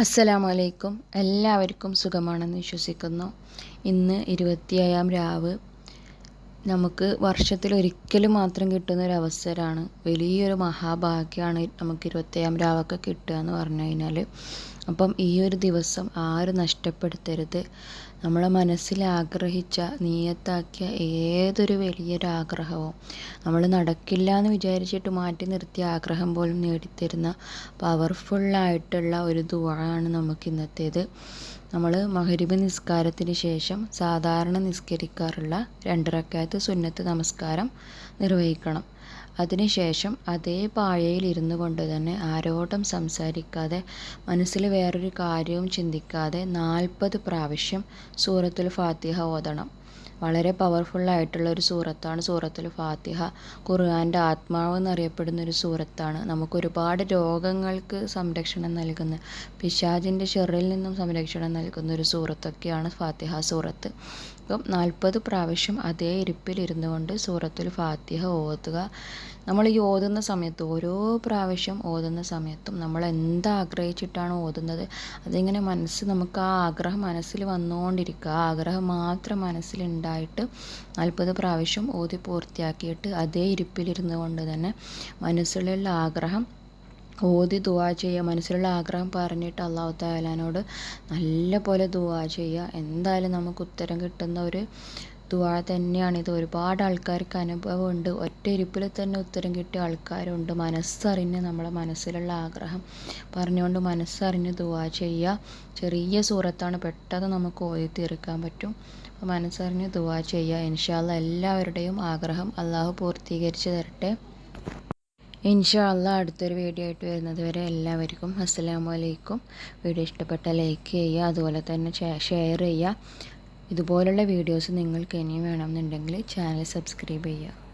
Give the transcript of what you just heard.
അസ്സലാമലൈക്കും. എല്ലാവർക്കും സുഖമാണെന്ന് വിശ്വസിക്കുന്നു. ഇന്ന് ഇരുപത്തിയേഴാം രാവ്. നമുക്ക് വർഷത്തിൽ ഒരിക്കലും മാത്രം കിട്ടുന്ന ഒരു അവസരമാണ്. വലിയൊരു മഹാഭാഗ്യമാണ് നമുക്ക് ഇരുപത്തിയേഴാം രാവൊക്കെ കിട്ടുക എന്ന് പറഞ്ഞു കഴിഞ്ഞാൽ അപ്പം ഈ ഒരു ദിവസം ആരും നഷ്ടപ്പെടുത്തരുത്. നമ്മളെ മനസ്സിൽ ആഗ്രഹിച്ച നീയത്താക്കിയ ഏതൊരു വലിയൊരു ആഗ്രഹവും നമ്മൾ നടക്കില്ല എന്ന് വിചാരിച്ചിട്ട് മാറ്റി നിർത്തിയ ആഗ്രഹം പോലും നേടിത്തരുന്ന പവർഫുള്ളായിട്ടുള്ള ഒരു ദുവാണ് നമുക്ക് ഇന്നത്തേത്. നമ്മൾ മഹരിബ് നിസ്കാരത്തിന് ശേഷം സാധാരണ നിസ്കരിക്കാറുള്ള രണ്ട് റക്കായത്ത് സുന്നത്ത് നമസ്കാരം നിർവഹിക്കണം. അതിനുശേഷം അതേ പാഴയിൽ ഇരുന്നു കൊണ്ട് തന്നെ ആരോടും സംസാരിക്കാതെ മനസ്സിൽ വേറൊരു കാര്യവും ചിന്തിക്കാതെ നാൽപ്പത് പ്രാവശ്യം സൂറത്തുൽ ഫാത്തിഹ ഓതണം. വളരെ പവർഫുള്ളായിട്ടുള്ള ഒരു സൂറത്താണ് സൂറത്തുൽ ഫാത്തിഹ. ഖുർആാന്റെ ആത്മാവ് എന്നറിയപ്പെടുന്ന ഒരു സൂറത്താണ്. നമുക്ക് ഒരുപാട് രോഗങ്ങൾക്ക് സംരക്ഷണം നൽകുന്ന പിശാജിന്റെ ഷെറിൽ നിന്നും സംരക്ഷണം നൽകുന്ന ഒരു സൂറത്തൊക്കെയാണ് ഫാത്തിഹ സൂറത്ത്. അപ്പം നാൽപ്പത് പ്രാവശ്യം അതേ ഇരിപ്പിലിരുന്നു കൊണ്ട് സൂറത്തുൽ ഫാത്തിഹ ഓതുക. നമ്മൾ ഈ ഓതുന്ന സമയത്ത് ഓരോ പ്രാവശ്യം ഓതുന്ന സമയത്തും നമ്മൾ എന്താഗ്രഹിച്ചിട്ടാണ് ഓതുന്നത്? അതിങ്ങനെ മനസ്സ് നമുക്ക് ആ ആഗ്രഹം മനസ്സിൽ വന്നുകൊണ്ടിരിക്കുക. ആ ആഗ്രഹം മാത്രം മനസ്സിലുണ്ടായിട്ട് നാൽപ്പത് പ്രാവശ്യം ഓതി പൂർത്തിയാക്കിയിട്ട് അതേ ഇരിപ്പിലിരുന്നു കൊണ്ട് തന്നെ മനസ്സിലുള്ള ആഗ്രഹം ഓതി ദുവാ ചെയ്യുക മനസ്സിലുള്ള ആഗ്രഹം പറഞ്ഞിട്ട് അള്ളാഹു താലാനോട് നല്ല പോലെ ദുവാ ചെയ്യുക. എന്തായാലും നമുക്ക് ഉത്തരം കിട്ടുന്ന ഒരു തന്നെയാണ്. ഇത് ഒരുപാട് ആൾക്കാർക്ക് അനുഭവമുണ്ട്. ഒറ്റ ഇരിപ്പിൽ തന്നെ ഉത്തരം കിട്ടിയ ആൾക്കാരുണ്ട്. മനസ്സറിഞ്ഞ് നമ്മളെ മനസ്സിലുള്ള ആഗ്രഹം പറഞ്ഞുകൊണ്ട് മനസ്സറിഞ്ഞ് ദുആ ചെയ്യുക ചെറിയ സൂറത്താണ് പെട്ടെന്ന് നമുക്ക് ഓതി തീർക്കാൻ പറ്റും. അപ്പോൾ മനസ്സറിഞ്ഞ് ദുവാ ചെയ്യുക ഇൻഷാല്ല എല്ലാവരുടെയും ആഗ്രഹം അള്ളാഹു പൂർത്തീകരിച്ച് തരട്ടെ. ഇൻഷാല്ല അടുത്തൊരു വീഡിയോ ആയിട്ട് വരുന്നത് വരെ എല്ലാവർക്കും അസ്സലാമു അലൈക്കും. വീഡിയോ ഇഷ്ടപ്പെട്ട ലൈക്ക് ചെയ്യുക അതുപോലെ തന്നെ ഷെയർ ചെയ്യുക. ഇതുപോലുള്ള വീഡിയോസ് നിങ്ങൾക്ക് ഇനിയും വേണമെന്നുണ്ടെങ്കിൽ ചാനൽ സബ്സ്ക്രൈബ് ചെയ്യുക.